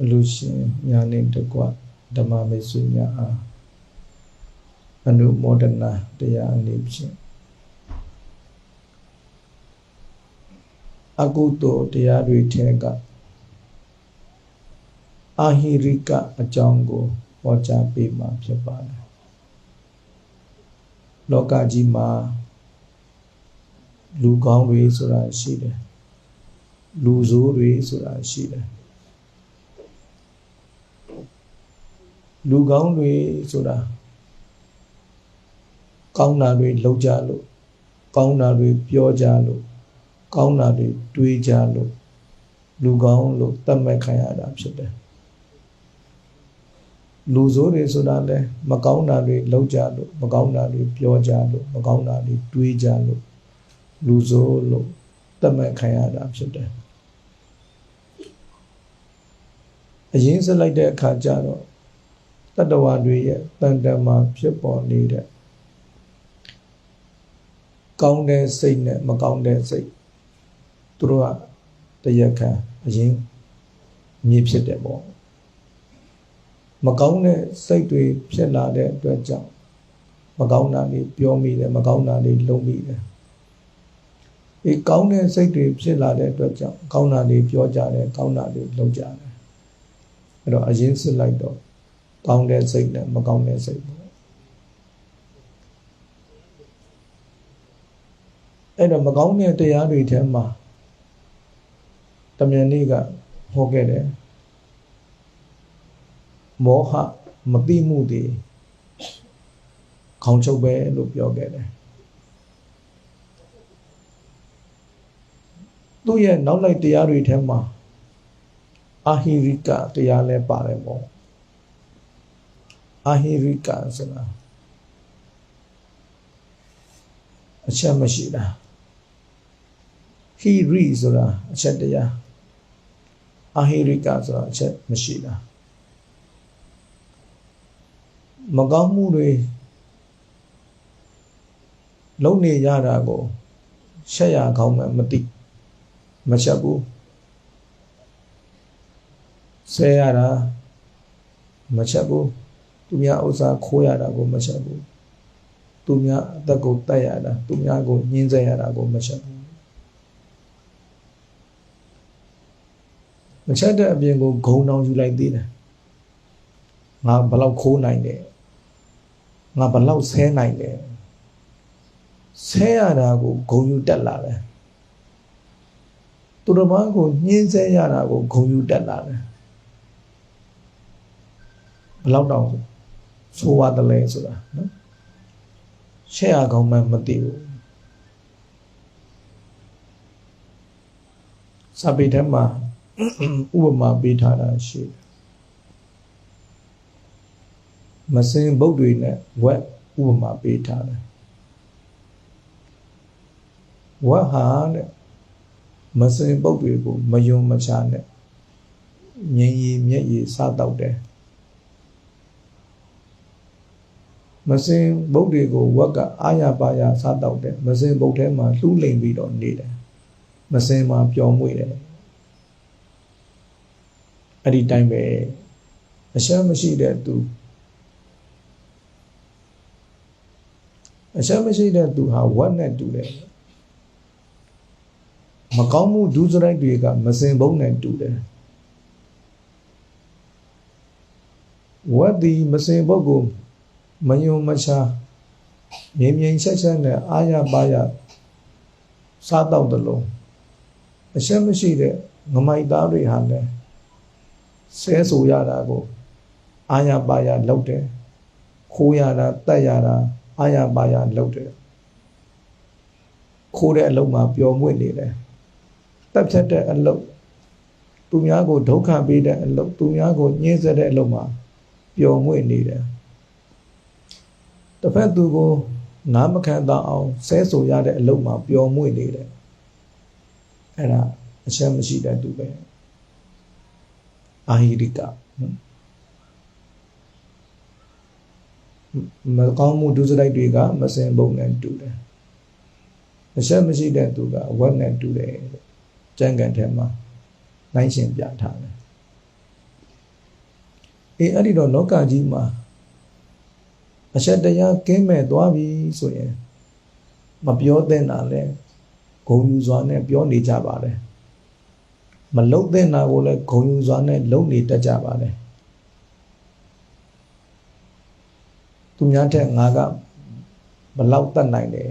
အလူရှင်ညာနေတကွဓမ္မမေဆွေများအားအနုမောဒနာတရားအနေဖြင့်အကုသိုလ်တရားတွေထဲကအာဟိရိကအကြောင်းကိုဟောကြားပေးမှာဖြစ်ပါတယ်လောကကြီးမှာလူကောင်းတွေဆိုတာရှိတယ်လူဆိုးတွေဆိုတာရှိတယ် လူကောင်းတွေဆိုတာကောင်းတာတွေလုပ်ကြလို့ကောင်းတာတွေပြောကြလို့ကောင်းတာတွေတွေးကြလို့လူကောင်းလို့တတ်မှတ်ခံရတာဖြစ်တယ်လူဆိုးတွေဆိုတာလဲမကောင်းတာတွေလုပ်ကြလို့မကောင်းတာတွေပြောကြလို့မကောင်းတာတွေတွေးကြလို့လူဆိုးလို့တတ်မှတ်ခံရတာဖြစ်တယ်အရင်စလိုက်တဲ့အခါကျတော့ တတ္တဝါတွေရဲ့တန်တမာဖြစ်ပေါ်နေတဲ့ကောင်းတဲ့စိတ်နဲ့မကောင်းတဲ့စိတ်သူတို့ကတရက်ခံအရင်မြည်ဖြစ်တယ်ပေါ့မကောင်းတဲ့စိတ်တွေဖြစ်လာတဲ့အတွက်ကြောင့်မကောင်းတာတွေပြောမိတယ်မကောင်းတာတွေလုပ်မိတယ်ဒီကောင်းတဲ့စိတ်တွေဖြစ်လာတဲ့အတွက်ကြောင့်ကောင်းတာတွေပြောကြတယ်ကောင်းတာတွေလုပ်ကြတယ်အဲ့တော့အရင်စစ်လိုက်တော့ ကောင်းတဲ့စိတ်နဲ့မကောင်းတဲ့စိတ်ပေါ့အဲ့တော့မကောင်းတဲ့တရားတွေထဲမှာတမန်နေ့ကဟောခဲ့တယ်မောဟမသိမှုတွေခေါင်းချုပ်ပဲလို့ပြောခဲ့တယ်သူ့ရဲ့နောက်လိုက်တရားတွေထဲမှာအာဟိရိကတရားလည်းပါတယ်ပေါ့ အာဟိရိကဆိုတာအချက်မရှိတာဟိရိဆိုတာအချက်တရားအာဟိရိကဆိုတာအချက်မရှိတာမကောင်းမှုတွေလုံးနေရတာကိုရှက်ရကောင်းမှမသိမချက်ဘူးဆဲရတာမချက်ဘူး သူများဥစ္စာခိုးရတာကိုမချက်ဘူးသူများအသက်ကိုတတ်ရတာသူများကိုညှင်းဆဲရတာကိုမချက်ဘူးမချက်တဲ့အပြင်ကိုဂုံတောင်ယူလိုက်သေးတယ်ငါဘလောက်ခိုးနိုင်တယ်ငါဘလောက်ဆဲနိုင်တယ်ဆဲရတာကိုဂုံယူတက်လာတယ်သူတော်ဘာကိုညှင်းဆဲရတာကိုဂုံယူတက်လာတယ်ဘလောက်တောင် ဆိုးရတယ်လဲဆိုတာနော်ရှက်ရကောင်းမှမသိဘူးစာပေထဲမှာဥပမာပေးထားတာရှိမစင်ဘုတ်တွေနဲ့ဝက်ဥပမာပေးထားတယ်ဝက်ဟာတဲ့မစင်ဘုတ်တွေကိုမယုံမချနဲ့ငြိမ်ရည်မျက်ရည်စားတော့တယ် မစင်ဘုတ်တွေကိုဝက်ကအာရပါရစားတော့တယ်မစင်ဘုတ်ထဲမှာလှူးလိမ်ပြီးတော့နေတယ်မစင်မှာပျော်မွေ့တယ်အဲ့ဒီတိုင်းပဲအရှမ်းမရှိတဲ့သူအရှမ်းမရှိတဲ့သူဟာဝက်နဲ့တူတယ်မကောင်းမှုဒုစရိုက်တွေကမစင်ဘုံနဲ့တူတယ်ဝက်ဒီမစင်ဘုတ်ကို မယုံမချငြိမ်ငြိမ်ဆက်ဆက်နဲ့အာရပါရစားတော့တယ်လို့အရှက်မရှိတဲ့ငမိုက်သားတွေဟာလည်းဆဲဆူရတာကိုအာရပါရလောက်တယ်ခိုးရတာတက်ရတာအာရပါရလောက်တယ်ခိုးတဲ့အလုံးမှာပျော်မွေ့နေတယ်တက်ဖြတ်တဲ့အလုံးသူများကိုဒုက္ခပေးတဲ့အလုံးသူများကိုညှင်းဆဲတဲ့အလုံးမှာပျော်မွေ့နေတယ် တစ်ဖက်သူကိုနားမခံတော့အောင်ဆဲဆိုရတဲ့အလုပ်မှာပျော်မွေ့နေတယ်အဲ့ဒါအချက်မရှိတဲ့သူပဲအာဟိရိကမကောင်းမှုဒုစရိုက်တွေကမစင်ဘုံနဲ့တူတယ်အချက်မရှိတဲ့သူကအဝတ်နဲ့တူတယ်ကျန်ကန်ထဲမှာနိုင်ရှင်ပြထားတယ်အေးအဲ့ဒီတော့လောကကြီးမှာ အချက်တရားကင်းမဲ့သွားပြီဆိုရင်မပြောသင့်တာလဲဂုံယူစွာနဲ့ပြောနေကြပါတယ်မလုံသင့်တာကိုလည်းဂုံယူစွာနဲ့လုံနေတတ်ကြပါတယ်သူများထက်ငါကဘလောက်တတ်နိုင်တယ်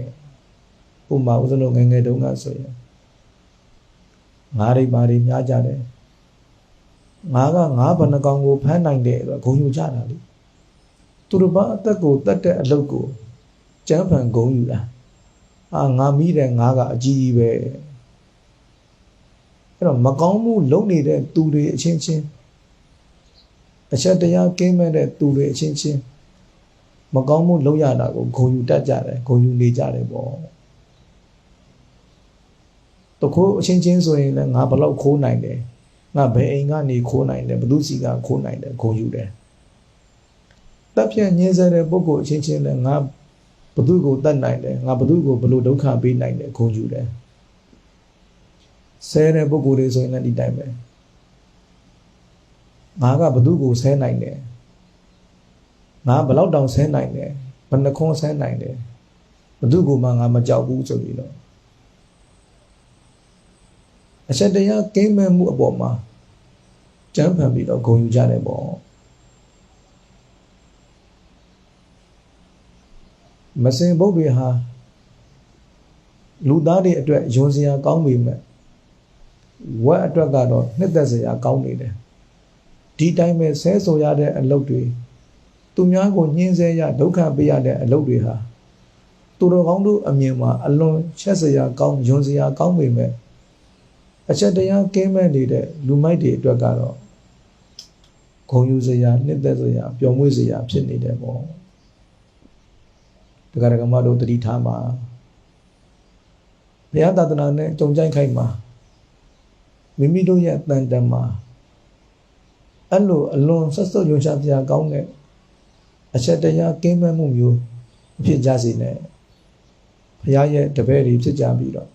ဥပမာဥစဉ်တို့ငယ်ငယ်တုန်းကဆိုရင်ငါးရိပ်ပါတွေများကြတယ်ငါကငါးဘဏ္ဍကောင်ကိုဖမ်းနိုင်တယ်ဆိုတော့ဂုံယူကြတာလေ သူတို့ဘာအသက်ကိုတတ်တဲ့အလုပ်ကိုကျန်းဖန်ဂုံယူတာအာငါမိတယ်ငါကအကြီးကြီးပဲအဲ့တော့မကောင်းမှုလုပ်နေတဲ့သူတွေအချင်းချင်းအချက်တရားကင်းမဲ့တဲ့သူတွေအချင်းချင်းမကောင်းမှုလုပ်ရတာကိုဂုံယူတတ်ကြတယ်ဂုံယူနေကြတယ်ပေါ့တခိုးအချင်းချင်းဆိုရင်လည်းငါဘလောက်ခိုးနိုင်တယ်ငါဘယ်အိမ်ကနေခိုးနိုင်တယ်ဘသူစီကခိုးနိုင်တယ်ဂုံယူတယ် တပ်ဖြတ်ညင်းဆဲတဲ့ပုဂ္ဂိုလ်အချင်းချင်းလည်းငါဘသူကိုတတ်နိုင်တယ်ငါဘသူကိုဘလို့ဒုက္ခပေးနိုင်တယ်ဂုံယူတယ်ဆဲတဲ့ပုဂ္ဂိုလ်တွေဆိုရင်လည်းဒီတိုင်းပဲငါကဘသူကိုဆဲနိုင်တယ်ငါဘလောက်တောင်ဆဲနိုင်တယ်ဘယ်နှခွန်းဆဲနိုင်တယ်ဘသူကိုမှငါမကြောက်ဘူးဆိုပြီးတော့အချက်တရားကင်းမဲ့မှုအပေါ်မှာကြမ်းဖန်ပြီးတော့ဂုံယူကြတယ်ပေါ့ မစင်ဘုတ်တွေဟာလူသားတွေအတွက်ယွန်စရာကောင်းပေမဲ့ဝက်အတွက်ကတော့နှစ်သက်စရာကောင်းနေတယ်ဒီတိုင်းပဲဆဲဆိုရတဲ့အလုပ်တွေသူများကိုညှင်းဆဲရဒုက္ခပေးရတဲ့အလုပ်တွေဟာသူတော်ကောင်းတို့အမြင်မှာအလွန်ချက်စရာကောင်းယွန်စရာကောင်းပေမဲ့အချက်တရားကင်းမဲ့နေတဲ့လူမိုက်တွေအတွက်ကတော့ဂုံယူစရာနှစ်သက်စရာပျော်မွေ့စရာဖြစ်နေတယ်ပေါ့ ဒကာဒကမတို့တတိထားမှာဘုရားသာသနာနဲ့ကြုံကြိုက်ခိုက်မှာမိမိတို့ရဲ့တန်တမှာအဲ့လိုအလွန်ဆက်စုပ်ယုံချစရာကောင်းတဲ့အချက်တရားကင်းမဲ့မှုမျိုးဖြစ်ကြစေနဲ့ဘုရားရဲ့တပည့်တွေဖြစ်ကြပြီးတော့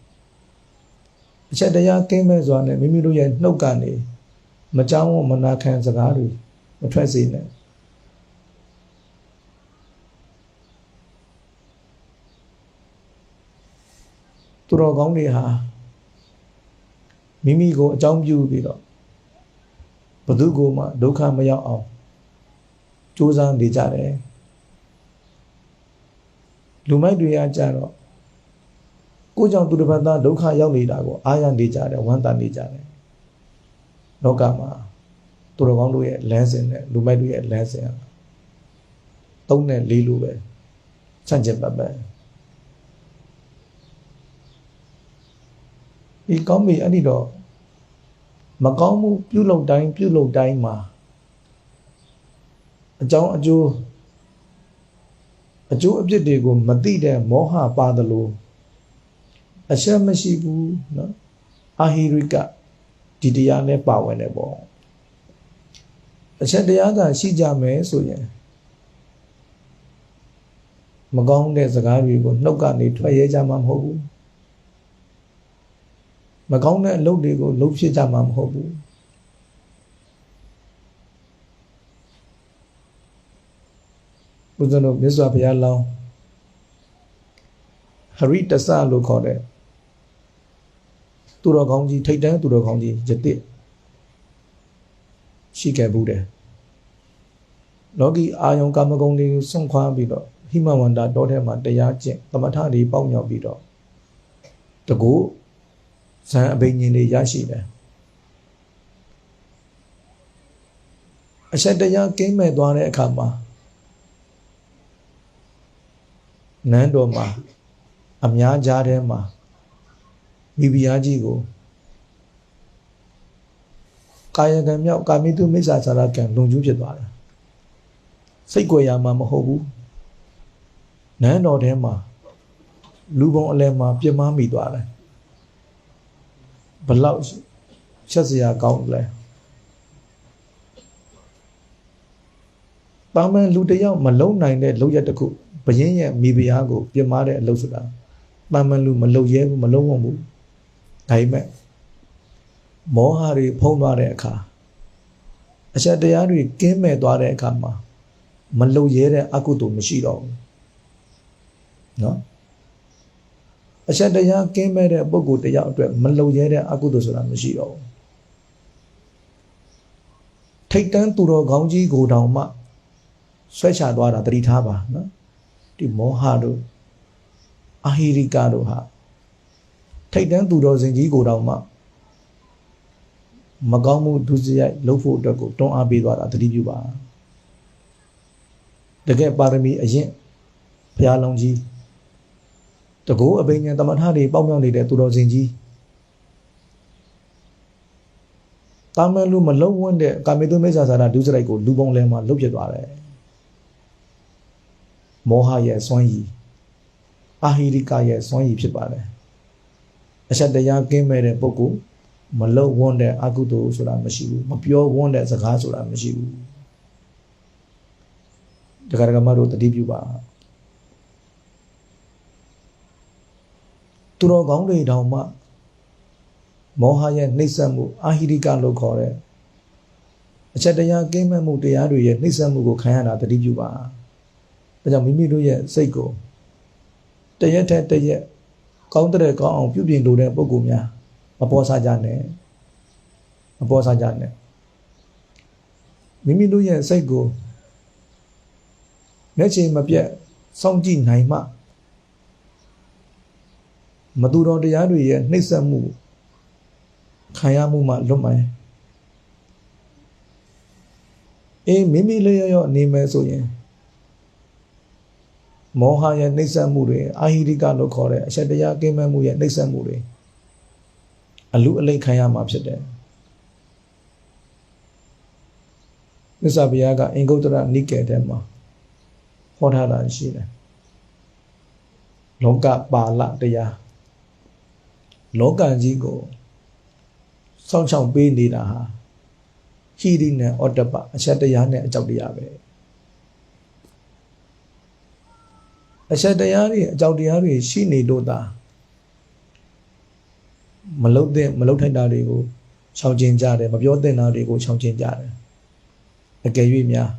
အချက်တရားကင်းမဲ့စွာနဲ့မိမိတို့ရဲ့နှုတ်ကနေမကြောင်းမနာခံစကားတွေမထွက်စေနဲ့ သူတော်ကောင်းတွေဟာမိမိကိုအကြောင်းပြုပြီးတော့ဘသူကိုမှဒုက္ခမရောက်အောင်ကြိုးစားနေကြတယ်လူမိုက်တွေကကြတော့ကိုကြောင့်သူတစ်ပတ်သားဒုက္ခရောက်နေတာကိုအားရနေကြတယ်ဝမ်းသာနေကြတယ်လောကမှာသူတော်ကောင်းတို့ရဲ့လမ်းစဉ်နဲ့လူမိုက်တို့ရဲ့လမ်းစဉ်သုံးနဲ့လေးလိုပဲဆန့်ကျင်ပတ်ပတ် ဒီကောင်းပြီအဲ့ဒီတော့မကောင်းမှုပြုလုပ်တိုင်းပြုလုပ်တိုင်းမှာအကြောင်းအကျိုးအကျိုးအပြစ်တွေကိုမသိတဲ့မောဟပါသလိုအရှက်မရှိဘူးနော်အာဟိရိကဒီတရားနဲ့ပါဝင်တယ်ပေါ့အရှက်တရားသာရှိကြမယ်ဆိုရင်မကောင်းတဲ့စကားတွေကိုနှုတ်ကနေထွက်ရဲကြမှာမဟုတ်ဘူး မကောင်းတဲ့အလုပ်တွေကိုလုပ်ဖြစ်ကြမှာမဟုတ်ဘူးဘုရားတို့မြတ်စွာဘုရားလောင်းဟရိတဆလို့ခေါ်တဲ့သူတော်ကောင်းကြီးထိတ်တန်းသူတော်ကောင်းကြီးယတိရှိခဲ့ဘူးတယ်လောကီအာယုံကာမဂုဏ်တွေကိုစွန့်ခွာပြီးတော့ဟိမဝန္တာတောထဲမှာတရားကျင့်သမထတွေပေါက်မြောက်ပြီးတော့တကူ ဇံအဘိညာဉ်တွေရရှိတယ်အချက်တရားကင်းမဲ့သွားတဲ့အခါမှာနန်းတော်မှာအများကြားထဲမှာမိဖုရားကြီးကိုကာယကံမြောက်ကာမိတုမိစ္ဆာစာရကံလုံကျူးဖြစ်သွားတယ်စိတ်ကြွယ်ရမှာမဟုတ်ဘူးနန်းတော်ထဲမှာလူပုံအလဲမှာပြင်းမမိသွားတယ် ဘလောက်ချက်စရာကောင်းလဲတာမန်လူတယောက်မလုံနိုင်တဲ့လုံရက်တစ်ခုဘရင်ရဲ့မိဖုရားကိုပြင်းမတဲ့အလုပ်ဆိုတာတာမန်လူမလုံရဲဘူးမလုံဝဘူးဒါပေမဲ့မောဟတွေဖုံးသွားတဲ့အခါအချက်တရားတွေကင်းမဲ့သွားတဲ့အခါမှာမလုံရဲတဲ့အကုသိုလ်မရှိတော့ဘူးနော် အချက်တရားကင်းမဲ့တဲ့ပုဂ္ဂိုလ်တရားအတွက်မလုံရဲတဲ့အကုသိုလ်ဆိုတာမရှိတော့ဘူးထိတ်တန်းသူတော်ကောင်းကြီးကိုတောင်မှဆွဲချသွားတာတတိထားပါနော်ဒီမောဟတို့အာဟိရိကတို့ဟာထိတ်တန်းသူတော်စင်ကြီးကိုတောင်မှမကောင်းမှုဒုစရိုက်လုပ်ဖို့အတွက်ကိုတွန်းအားပေးသွားတာတတိပြုပါတကယ်ပါရမီအရင်ဘုရားလုံးကြီး တကူအဘိညာဉ်တမထတွေပေါက်မြောက်နေတဲ့သူတော်စင်ကြီးတာမန်လူမလုံးဝန်းတဲ့ကာမေတုမိစ္ဆာစာရဒုစရိုက်ကိုလူပုံလဲမှာလုတ်ပြသွားတယ်မောဟရဲ့စွမ်းရည်အာဟိရိကရဲ့စွမ်းရည်ဖြစ်ပါတယ်အချက်တရားကင်းမဲ့တဲ့ပုဂ္ဂိုလ်မလုံဝန်းတဲ့အကုသိုလ်ဆိုတာမရှိဘူးမပြောဝန်းတဲ့စကားဆိုတာမရှိဘူးတခါတခါမှတို့တတိပြုပါ သူတော်ကောင်းတွေတောင်မှမောဟရဲ့နှိမ့်ဆက်မှုအာဟိရိကလို့ခေါ်တဲ့အချက်တရားကင်းမဲ့မှုတရားတွေရဲ့နှိမ့်ဆက်မှုကိုခံရတာတတိပြုပါဒါကြောင့်မိမိတို့ရဲ့စိတ်ကိုတရက်ထက်တရက်ကောင်းတဲ့ကောင်းအောင်ပြုပြင်လိုတဲ့ပုံကူများမပေါ်စားကြနဲ့မပေါ်စားကြနဲ့မိမိတို့ရဲ့စိတ်ကိုမျက်ခြေမပြတ်စောင့်ကြည့်နိုင်မှ မတူတော်တရားတွေရဲ့နှိမ့်ဆက်မှုခံရမှုမှလွတ်မယ်အေးမိမိလေးရောရောနေမယ်ဆိုရင်မောဟရဲ့နှိမ့်ဆက်မှုတွေအာဟိရိကလို့ခေါ်တဲ့အချက်တရားကင်းမဲ့မှုရဲ့နှိမ့်ဆက်မှုတွေအလူအလိမ့်ခံရမှာဖြစ်တယ်မြတ်စွာဘုရားကအင်္ဂုတ္တရနိကေထဲမှာဟောထားတာရှိတယ်လောကပါဠတရား လောကကြီးကိုစောင့်ရှောက်ပေးနေတာဟာဟိရိနဲ့ဩတ္တပအချက်တရားနဲ့အကြောက်တရားပဲအချက်တရားတွေအကြောက်တရားတွေရှိနေလို့သာမလုတ်တဲ့မလုတ်ထိုက်တာတွေကိုရှောင်ကျင်ကြတယ်မပြောတဲ့တာတွေကိုရှောင်ကျင်ကြတယ်အကယ်၍များ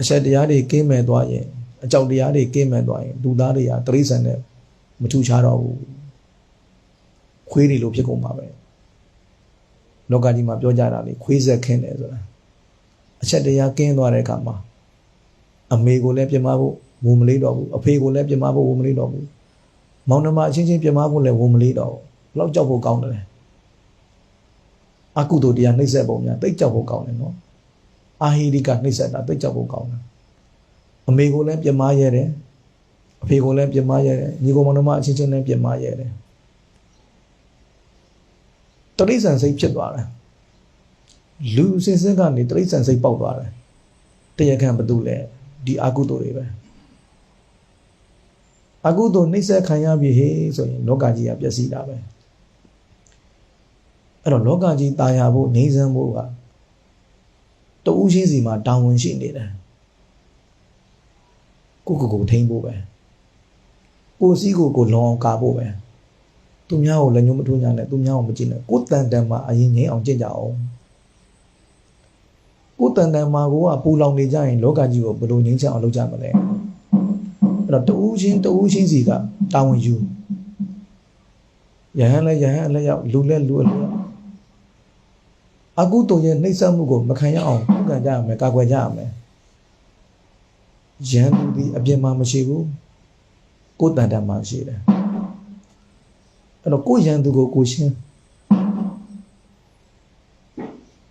အချက်တရားတွေကင်းမဲ့သွားရင်အကြောက်တရားတွေကင်းမဲ့သွားရင်လူသားတွေကတရိษံနဲ့မထူခြားတော့ဘူး ခွေးတွေလိုဖြစ်ကုန်ပါပဲလောကကြီးမှာပြောကြတာလေခွေးဆက်ခင်းတယ်ဆိုတာအချက်တရားကင်းသွားတဲ့အခါမှာအမေကိုလည်းပြမဖို့ဝန်မလေးတော့ဘူးအဖေကိုလည်းပြမဖို့ဝန်မလေးတော့ဘူးမောင်နှမအချင်းချင်းပြမဖို့လည်းဝန်မလေးတော့ဘူးဘလောက်ကြောက်ဖို့ကောင်းတယ်အကုသိုလ်တရားနှိမ့်ဆက်ပုံများတိတ်ကြောက်ဖို့ကောင်းတယ်နော်အာဟိရိကနှိမ့်ဆက်တာတိတ်ကြောက်ဖို့ကောင်းတယ်အမေကိုလည်းပြမရဲတယ်အဖေကိုလည်းပြမရဲတယ်ညီကိုမောင်နှမအချင်းချင်းလည်းပြမရဲတယ် တရိษံစိတ်ဖြစ်သွားတယ်လူစင်စင်ကနေတရိษံစိတ်ပေါက်သွားတယ်တရားခံဘသူလဲဒီအကုသိုလ်တွေပဲအကုသိုလ်နှိမ့်ဆက်ခံရပြီဟေးဆိုရင်လောကကြီးကပျက်စီးတာပဲအဲ့တော့လောကကြီးตายရဖို့ငြိမ်းချမ်းဖို့ကတဦးချင်းစီမှာတာဝန်ရှိနေတယ်ကိုကိုကိုထိန်းဖို့ပဲကိုစီးကိုကိုလောအောင်ကာဖို့ပဲ သူများကိုလည်းညှို့မထိုးညာနဲ့သူများကိုမကြည့်နဲ့ကိုတန်တန်မှာအရင်ငိမ့်အောင်ကြင့်ကြအောင်ကိုတန်တန်မှာကိုကပူလောင်နေကြရင်လောကကြီးကိုဘယ်လိုငြိမ်းချမ်းအောင်လုပ်ကြမလဲအဲ့တော့တူးချင်းတူးချင်းစီကတာဝန်ယူယဟန်လည်းယဟန်အလည်းရောက်လူလည်းလူအလည်းရောက်အကုတုံရဲ့နှိမ့်ဆက်မှုကိုမခံရအောင်ခုခံကြရမယ်ကာကွယ်ကြရမယ်ယဟန်သူဒီအပြင်မှာမရှိဘူးကိုတန်တန်မှာရှိတယ် အဲ့တော့ကိုယဟန်သူကိုကိုရှင်း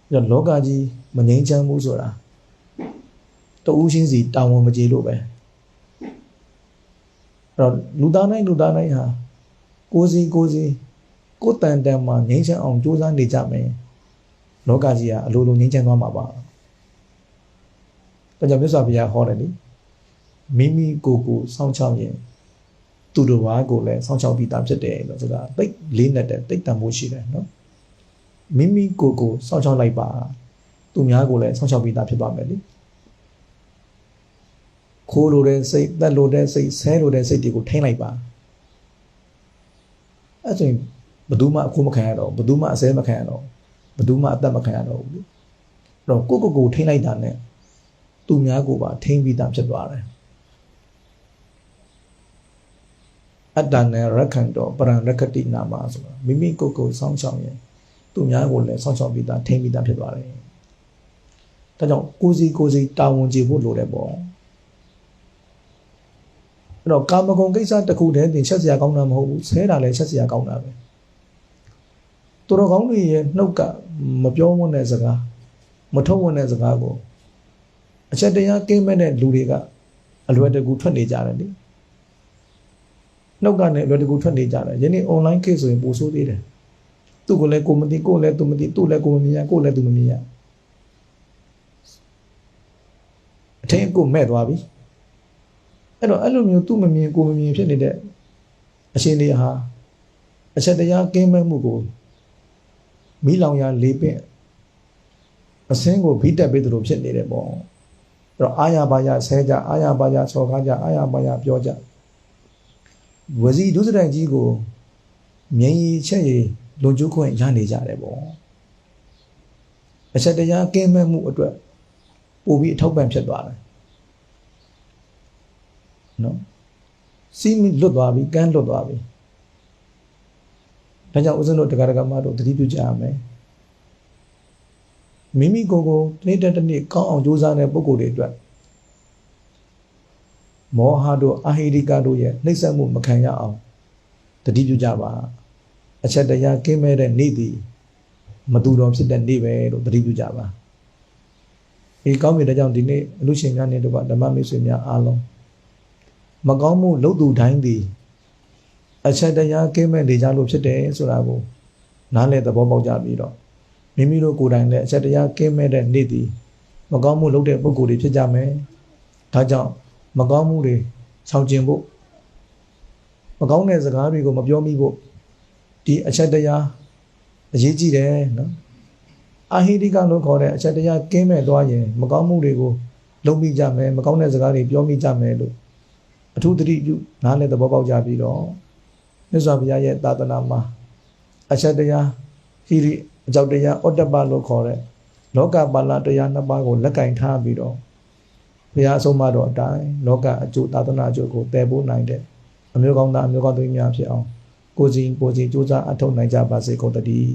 အဲ့တော့လောကကြီးမငြိမ်းချမ်းဘူးဆိုတာတူးချင်းစီတာဝန်မကြေလို့ပဲအဲ့တော့လူသားတိုင်းလူသားတိုင်းဟာကိုစီကိုစီကိုတန်တန်မှာငြိမ်းချမ်းအောင်ကြိုးစားနေကြမယ်လောကကြီးကအလိုလိုငြိမ်းချမ်းသွားမှာပါဒါကြောင့်မြတ်စွာဘုရားဟောတယ်လေမိမိကိုယ်ကိုစောင့်ချောက်ရင် သူတို့ဘာကိုလည်းစောင့်ချောက်ပြီးသားဖြစ်တယ်လို့ဆိုတာတိတ်လေးနဲ့တဲ့တိတ်တန်ဖို့ရှိတယ်နော်မိမိကိုယ်ကိုစောင့်ချောက်လိုက်ပါသူများကိုလည်းစောင့်ချောက်ပြီးသားဖြစ်သွားမယ်လေခိုးလိုတဲ့စိတ်တက်လိုတဲ့စိတ်ဆဲလိုတဲ့စိတ်တွေကိုထိန်းလိုက်ပါအဲ့ဆိုရင်ဘယ်သူမှအခိုးမခံရတော့ဘယ်သူမှအဆဲမခံရတော့ဘယ်သူမှအသက်မခံရတော့ဘူးတော့ကိုကိုကိုထိမ့်လိုက်တာနဲ့သူများကိုပါထိမ့်ပြီးသားဖြစ်သွားတယ် အတ္တနဲ့ရက္ခန္တောပရံရက္ခတိနာမဆိုတာမိမိကိုယ်ကိုစောင့်ရှောက်ရင်သူများကိုလည်းစောင့်ရှောက်ပြီးသားထိမ့်ပြီးသားဖြစ်သွားတယ်ဒါကြောင့်ကိုယ်စီကိုယ်စီတာဝန်ကျေဖို့လိုတယ်ပေါ့အဲ့တော့ကာမဂုဏ်ကိစ္စတစ်ခုတည်းတင်ချက်စရာကောင်းတာမဟုတ်ဘူးဆဲတာလည်းချက်စရာကောင်းတာပဲသူတော်ကောင်းတွေရဲ့နှုတ်ကမပြောမတဲ့စကားမထုတ်ဝင်တဲ့စကားကိုအချက်တရားကင်းမဲ့တဲ့လူတွေကအလွယ်တကူထွက်နေကြတယ်လေ နှုတ်ကနေအလွယ်တကူထွက်နေကြတယ်ယနေ့ online case ဆိုရင်ပိုဆိုးသေးတယ်သူ့ကိုလည်းကိုမသိကိုလည်းသူမသိသူ့လည်းကိုမမြင်ရကိုလည်းသူမမြင်ရအထင်ကိုမဲ့သွားပြီအဲ့တော့အဲ့လိုမျိုးသူ့မမြင်ကိုမမြင်ဖြစ်နေတဲ့အရှင်တွေဟာအချက်တရားကင်းမဲ့မှုကိုမိလောင်ရလေးပင့်အစင်းကိုဖိတက်ပေးသလိုဖြစ်နေတယ်ပေါ့အဲ့တော့အာရပါရဆဲကြအာရပါရဆောကားကြအာရပါရပြောကြ ဝစီဒုစရိုက်ကြီးကိုမြင်ရချက်ရလွန်ကျူးခွင့်ရနေကြတယ်ပေါ့အချက်တရားကင်းမဲ့မှုအတွက်ပို့ပြီးအထောက်ပံ့ဖြစ်သွားတယ်နော်စီးမိလွတ်သွားပြီကန်းလွတ်သွားပြီဒါကြောင့်ဦးဇင်းတို့တရားဓမ္မတို့သတိပြုကြရမယ်မိမိကိုယ်ကိုတနေ့တစ်နေ့ကောင်းအောင်ကြိုးစားတဲ့ပုဂ္ဂိုလ်တွေအတွက် မောဟတို့အဟိရိကတို့ရဲ့နှိမ့်ဆက်မှုမခံရအောင်တတိပြုကြပါအချက်တရားကင်းမဲ့တဲ့နေ့သည်မတူတော်ဖြစ်တဲ့နေ့ပဲလို့တတိပြုကြပါဒီကောင်းပြီတဲ့ကြောင့်ဒီနေ့အလူရှင်များနဲ့တို့ကဓမ္မမိတ်ဆွေများအားလုံးမကောင်းမှုလုပ်သူတိုင်းသည်အချက်တရားကင်းမဲ့နေကြလို့ဖြစ်တယ်ဆိုတာကိုနားလည်သဘောပေါက်ကြပြီးတော့မိမိတို့ကိုယ်တိုင်လည်းအချက်တရားကင်းမဲ့တဲ့နေ့သည်မကောင်းမှုလုပ်တဲ့ပုဂ္ဂိုလ်တွေဖြစ်ကြမယ်ဒါကြောင့် မကောင်းမှုတွေဆောင်ကျင်ဖို့မကောင်းတဲ့စကားတွေကိုမပြောမိဖို့ဒီအချက်တရားအရေးကြီးတယ်နော်အာဟိတိကလို့ခေါ်တဲ့အချက်တရားကင်းမဲ့သွားရင်မကောင်းမှုတွေကိုလုပ်မိကြမယ်မကောင်းတဲ့စကားတွေပြောမိကြမယ်လို့အထူးသတိပြုနားလည်သဘောပေါက်ကြပြီးတော့မြတ်စွာဘုရားရဲ့သာသနာမှာအချက်တရားဟိရိအကြောက်တရားဩတ္တပလို့ခေါ်တဲ့လောကပါဠတရားနှစ်ပါးကိုလက်ကင်ထားပြီးတော့ ဘုရားအဆုံးအမတော်အတိုင်းလောကအကျိုးသာသနာအကျိုးကိုတည်ဖို့နိုင်တဲ့အမျိုးကောင်းသားအမျိုးကောင်းသူများဖြစ်အောင်ကိုစီကိုစီစူးစမ်းအထောက်နိုင်ကြပါစေကုန်တည်း